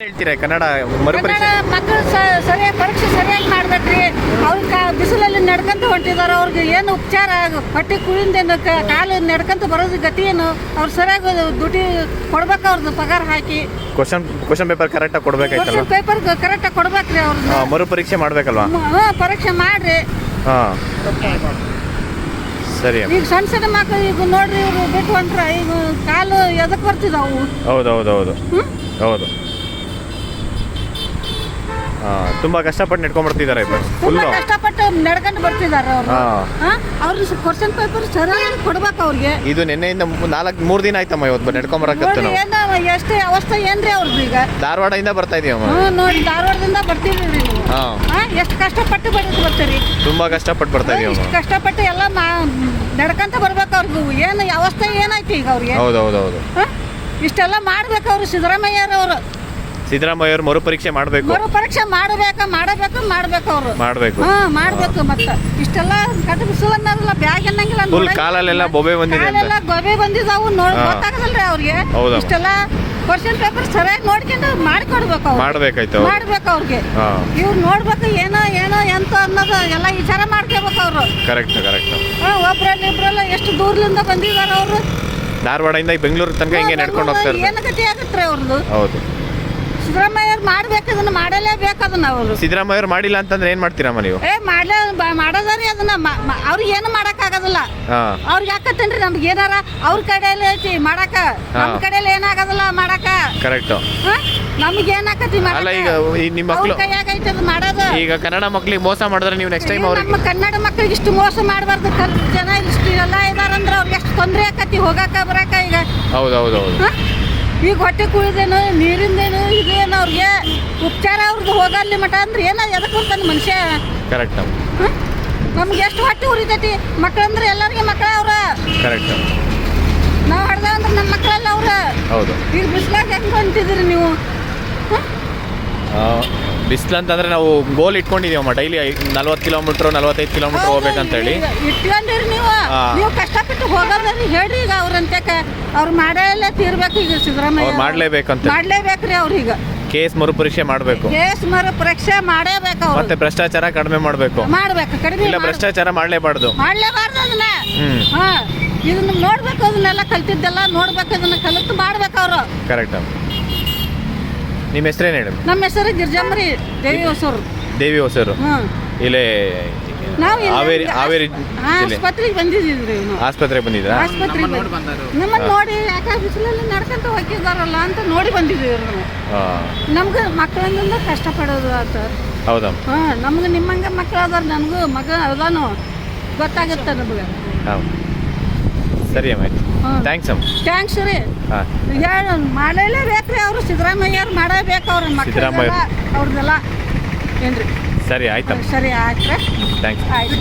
ಹೇಳ್ತೀರಾ ಕನ್ನಡ ಮರುಪರೀಕ್ಷೆ ಮಕ್ಕಳು ಸರಿಯಾಗಿ ಪರೀಕ್ಷೆ ಸರಿಯಾಗಿ ಮಾಡ್ಬೇಕ್ರಿ. ಅವ್ರ ಬಿಸಿಲಲ್ಲಿ ನಡ್ಕಂತ ಹೊಂಟಿದಾರ. ಅವ್ರಿಗೆ ಏನು ಉಪಚಾರ ಹೊಟ್ಟೆ ಕುಳಿಂದೇನು ಕಾಲು ನಡ್ಕಂತ ಬರೋದು ಗತಿ ಏನು? ಅವ್ರು ಸರಿಯಾಗಿ ದುಡ್ಡಿ ಕೊಡ್ಬೇಕು ಅವ್ರದ್ದು ಪಗಾರ ಹಾಕಿ. ಕ್ವಶನ್ ಕ್ವಶನ್ ಪೇಪರ್ ಕರೆಕ್ಟಾಗಿ ಕೊಡ್ಬೇಕು ಕ್ವಶನ್ ಪೇಪರ್ ಕರೆಕ್ಟಾಗಿ ಕೊಡ್ಬೇಕ್ರಿ ಅವ್ರದ್ದು. ಹಾ, ಮರುಪರೀಕ್ಷೆ ಮಾಡ್ಬೇಕಲ್ವಾ? ಹಾಂ ಪರೀಕ್ಷೆ ಮಾಡ್ರಿ. ಹಾ. ಸರಿ ಈಗ ಸಣ್ಣ ಸಣ್ಣ ಮಕ್ಕಳು ಈಗ ನೋಡ್ರಿ ಇವರು ಬಿಟ್ಟು ಹೊಂಟ್ರ ಈಗ ಕಾಲು ಎದಕ್ಕೆ ಬರ್ತಿದಾವು? ಹೌದು ಹೌದು ಹೌದು ಹೌದು. ತುಂಬಾ ಕಷ್ಟಪಟ್ಟು ನೆಡ್ಕೊಂಡ್ಬರ್ತಿದ್ದಾರೆ ಇಬ್ಬರು ತುಂಬಾ ಫುಲ್ಲು ಕಷ್ಟಪಟ್ಟು ನಡ್ಕೊಂಡು ಬರ್ತಿದ್ದಾರೆ ಅವ್ರು. ಹಾ. ಅವ್ರಿಗೆ ಕ್ವಶನ್ ಪೇಪರ್ ಸರಿಯಾಗಿ ಕೊಡ್ಬೇಕು ಅವ್ರಿಗೆ. ಇದು ನಿನ್ನೆಯಿಂದ ನಾಲ್ಕು ಮೂರು ದಿನ ಆಯ್ತಮ್ಮ ಇವತ್ತು ನೆಡ್ಕೊಂಬರಕತ್ತು ನೋಡ್ರಿ ನಾವು ಏನು ಎಷ್ಟು ಅವಸ್ಥೆ ಏನ್ರಿ ಅವ್ರದ್ದು ಈಗ? ಧಾರವಾಡದಿಂದ ಬರ್ತಾ ಇದೀವಮ್ಮ ನೋಡಿ ಧಾರವಾಡದಿಂದ ಬರ್ತೀವಿ ನೀವು. ಹಾ. ಹಾ ಎಷ್ಟು ಕಷ್ಟಪಟ್ಟು ಬಡಿದು ಬರ್ತೀರಿ ತುಂಬಾ ಕಷ್ಟಪಟ್ಟು ಬರ್ತಾ ಇಷ್ಟು ಇದೀವಮ್ಮ ಕಷ್ಟಪಟ್ಟು ಎಲ್ಲ ಮಾ ನಡ್ಕಂತ ಬರ್ಬೇಕು ಅವ್ರಿಗೆ ಏನು ಅವಸ್ಥೆ ಏನಾಯ್ತು ಈಗ ಅವ್ರಿಗೆ? ಹೌದು ಹೌದು ಹೌದು ಹಾ? ಇಷ್ಟೆಲ್ಲ ಮಾಡ್ಬೇಕು ಅವರು ಸಿದ್ದರಾಮಯ್ಯರವರು ಸಿದ್ದರಾಮಯ್ಯ ಅವರು ಮರುಪರೀಕ್ಷೆ ಮಾಡಬೇಕು. ಮರು ಪರೀಕ್ಷೆ ಮಾಡಬೇಕು ಮಾಡಬೇಕು ಮಾಡ್ಬೇಕು ಅವರು. ಮಾಡಬೇಕು. ಹಾ ಮಾಡಬೇಕು ಮತ್ತೆ. ಇಷ್ಟೆಲ್ಲ ಕಟ್ಟು ಅನ್ನೋದಿಲ್ಲ ಬ್ಯಾಗ್ ಅನ್ನಂಗಿಲ್ಲ ಫುಲ್. ಕಾಲಲ್ಲೆಲ್ಲ ಬೊಬೆ ಬಂದಿದೆ ಅಂತ. ಕಾಲೆಲ್ಲ ಗೊಬೆ ಬಂದಿದಾವು ನೋಡಿ ಹಾ. ಗೊತ್ತಾಗದಲ್ರಿ ಅವ್ರಿಗೆ. ಇಷ್ಟೆಲ್ಲ ಕ್ವಶನ್ ಪೇಪರ್ ಸರಿಯಾಗಿ ನೋಡ್ಕೊಂಡು ಮಾಡ್ಕೊಡ್ಬೇಕು ಅವ್ರು. ಮಾಡ್ಬೇಕಾಯ್ತು ಅವ್ರು. ಮಾಡ್ಬೇಕು ಅವ್ರಿಗೆ. ಹಾ. ಇವ್ರು ನೋಡ್ಬೇಕು ಏನೋ ಏನೋ ಎಂತ ಅನ್ನೋದು ಎಲ್ಲ ವಿಚಾರ ಮಾಡ್ಕೋಬೇಕು ಅವರು. ಕರೆಕ್ಟ್ ಕರೆಕ್ಟ್ ಒಬ್ರಲ್ಲಿ ಇಬ್ರಲ್ಲ ಎಷ್ಟು ದೂರದಿಂದ ಬಂದಿದ್ದಾರೆ ಅವರು. ಧಾರವಾಡದಿಂದ ಈ ಬೆಂಗಳೂರು ತನಕ ಹಿಂಗೆ ನಡ್ಕೊಂಡು ಹೋಗ್ತಾರೆ ಇರ್ತಾರೆ. ಏನು ಗತಿ ಆಗತ್ರಿ ಅವ್ರದ್ದು ಹೌದು. ಸಿದ್ದರಾಮಯ್ಯ ಮಾಡ್ಬೇಕು ಅದನ್ನ ಮಾಡಲೇಬೇಕು ಅದನ್ನ ಅವರು. ಸಿದ್ದರಾಮಯ್ಯ ಅವ್ರು ಮಾಡಿಲ್ಲ ಅಂತಂದ್ರೆ ಏನ್ ಮಾಡ್ತೀರಮ್ಮ ನೀವು? ಏ ಮಾಡ್ಲೇ ಬ- ಮಾಡೋದಾರಿ ಅದನ್ನ ಮ- ಮ- ಅವ್ರಿಗೆ ಏನು ಮಾಡಕ್ ಆಗೋದಿಲ್ಲ ಹಾ. ಅವ್ರಿಗೆ ಯಾಕತ್ತೇನ್ರಿ ನಮ್ಗೆ ಏನಾರ ಅವ್ರ ಕಡೆಯಲ್ಲಿ ಐತಿ ಮಾಡಾಕ. ನಮ್ಮ ಕಡೆಯಲ್ಲಿ ಏನಾಗೋದಿಲ್ಲ ಮಾಡಕ. ಕರೆಕ್ಟ್ ಹ? ನಮ್ಗೆ ಏನಾಕತಿ ಮಾಡಾಕ? ಅಲ್ಲ ಈಗ ಈ ನಿಮ್ಮ ಅವ್ರ ಮಕ್ಳು ಕೈಯಾಗ ಐತಿ ಅದು ಮಾಡೋದು. ಈಗ ಕನ್ನಡ ಮಕ್ಳಿಗೆ ಮೋಸ ಮಾಡಿದ್ರೆ ನೀವು ನೆಕ್ಸ್ಟ್ ಟೈಮ್ ಅವ್ರಿಗೆ ನಮ್ಮ ಕನ್ನಡ ಮಕ್ಕಳಿಗೆ ಇಷ್ಟು ಮೋಸ ಮಾಡಬಾರ್ದು ಜನ ಇಷ್ಟು ಎಲ್ಲ ಇದಾರಂದ್ರೆ ಅವ್ರಿಗೆ ಎಷ್ಟು ತೊಂದರೆ ಆಕತಿ ಹೋಗಾಕ ಬರಾಕ ಈಗ. ಹೌದು ಹೌದು ಹೌದು ಹ? ಈಗ ಹೊಟ್ಟೆ ಕುಳಿದೇನು ನೀರಿಂದೇನು ಉಪಚಾರ ಅವ್ರದ್ದು ಮಠ ಅಂದ್ರೆ ಏನ ಎದಕ್ಕೆ ಬರ್ತಾನೆ ಮನುಷ್ಯ? ಕರೆಕ್ಟ್? ನಮ್ಗೆ ಎಷ್ಟು ಹೊಟ್ಟೆ ಉರಿತೈತಿ. ಮಕ್ಕಳಂದ್ರೆ ಎಲ್ಲರಿಗೆ ಮಕ್ಕಳ ಅವ್ರ. ಕರೆಕ್ಟ್ ನಾವು ಹಡ್ದ ಅಂದ್ರೆ ನಮ್ಮ ಮಕ್ಕಳಲ್ಲ ಅವ್ರ. ಹೌದು. ಈಗ ಬಿಸ್ಲಾಗ ಹೆಂಗ್ ಹೊಂಟಿದ್ರಿ ನೀವು? ಬಿಸಿಲು ಅಂತಂದ್ರೆ ನಾವು ಗೋಲ್ ಇಟ್ಕೊಂಡಿದೀವಮ್ಮ ಡೈಲಿ ನಲ್ವತ್ತು ಕಿಲೋಮೀಟರ್ ನಲ್ವತ್ತೈದು ಕಿಲೋಮೀಟ್ರ್ ಹೋಗ್ಬೇಕಂತ ಹೇಳಿ ಈಗ ಇಟ್ಕೊಂಡಿರಿ ನೀವು. ನೀವು ಕಷ್ಟಪಟ್ಟು ಹೋಗೋದ್ರಿ ಹೇಳ್ರಿ ಈಗ ಅವ್ರಂತೆ ಅವ್ರು ಮಾಡೇ ತೀರ್ಬೇಕು ಈಗ ಸಿದ್ದರಾಮಯ್ಯ. ಮಾಡ್ಲೇಬೇಕಂತ. ಮಾಡ್ಲೇಬೇಕ್ರಿ ಅವ್ರೀಗ ಕೇಸ್ ಮರುಪರೀಕ್ಷೆ ಮಾಡಬೇಕು. ಕೇಸ್ ಮರು ಪರೀಕ್ಷೆ ಮಾಡೇಬೇಕು ಅವ್ರು. ಮತ್ತೆ ಭ್ರಷ್ಟಾಚಾರ ಕಡಿಮೆ ಮಾಡಬೇಕು. ಮಾಡ್ಬೇಕು ಕಡಿಮೆ ಇಲ್ಲ ಮಾಡ್ಬೇಕು. ಭ್ರಷ್ಟಾಚಾರ ಮಾಡಲೇಬಾರ್ದು. ಮಾಡಲೇಬಾರದು ಅದನ್ನ. ಹ್ಮ್. ಹಾ ಇದನ್ನ ನೋಡ್ಬೇಕು ಅದನ್ನೆಲ್ಲ ಕಲ್ತಿದ್ದೆಲ್ಲ ನೋಡ್ಬೇಕು ಅದನ್ನ ಕಲಿತು ಮಾಡ್ಬೇಕು ಅವರು. ಕರೆಕ್ಟ್ ನಿಮ್ಮ ಹೆಸರೇನು ಹೇಳಿ? ನಮ್ಮ ಹೆಸರು ಗಿರ್ಜಾಂಬರಿ ದೇವಿ ಹೊಸರು ದೇವಿ ಹೊಸರು ಹ್ಮ್. ಇಲ್ಲೇ ನಾವು ಹಾವೇರಿ ಹಾವೇರಿ ಜಿಲ್ಲೆ. ಆಸ್ಪತ್ರೆಗೆ ಬಂದಿದ್ದೀವಿ ನಾವು. ಆಸ್ಪತ್ರೆಗೆ ಬಂದಿದ್ರಾ ಆಸ್ಪತ್ರೆಗೆ ನಮ್ಮನ್ನ ನೋಡಿ ಯಾಕೆ ಬಿಸಿಲಲ್ಲಿ ನಡ್ಕೊಂತ ಹೋಗಿದಾರಲ್ಲ ಅಂತ ನೋಡಿ ಬಂದಿದ್ದೀವಿ ನಾವು ಹಾ, ನಮ್ಗೆ ಮಕ್ಕಳಿಂದ ಕಷ್ಟಪಡೋದು ಆತ. ಹೌದಾ? ಹಾ ನಮ್ಗೆ ನಿಮ್ಮಂಗ ಮಕ್ಕಳು ಅದಾರ ನನಗೂ ಮಗ ಅದಾನು ಗೊತ್ತಾಗುತ್ತೆ ನಮಗೆ. ಸರಿ ಅಮ್ಮ. ಥ್ಯಾಂಕ್ಸ್ ಅಮ್ಮ. ಥ್ಯಾಂಕ್ಸ್ ರೀ. ಹೇಳ ಮಾಡಲೇಬೇಕ್ರಿ ಅವರು ಸಿದ್ದರಾಮಯ್ಯರು ಮಾಡಬೇಕು ಅವ್ರ ಮಕ್ಕಳು ಅವ್ರದ್ದೆಲ್ಲ ಏನ್ರಿ? ಸರಿ ಆಯ್ತಮ್ಮ. ಸರಿ ಆಯ್ತು ಥ್ಯಾಂಕ್ಸ್ ಆಯ್ತು.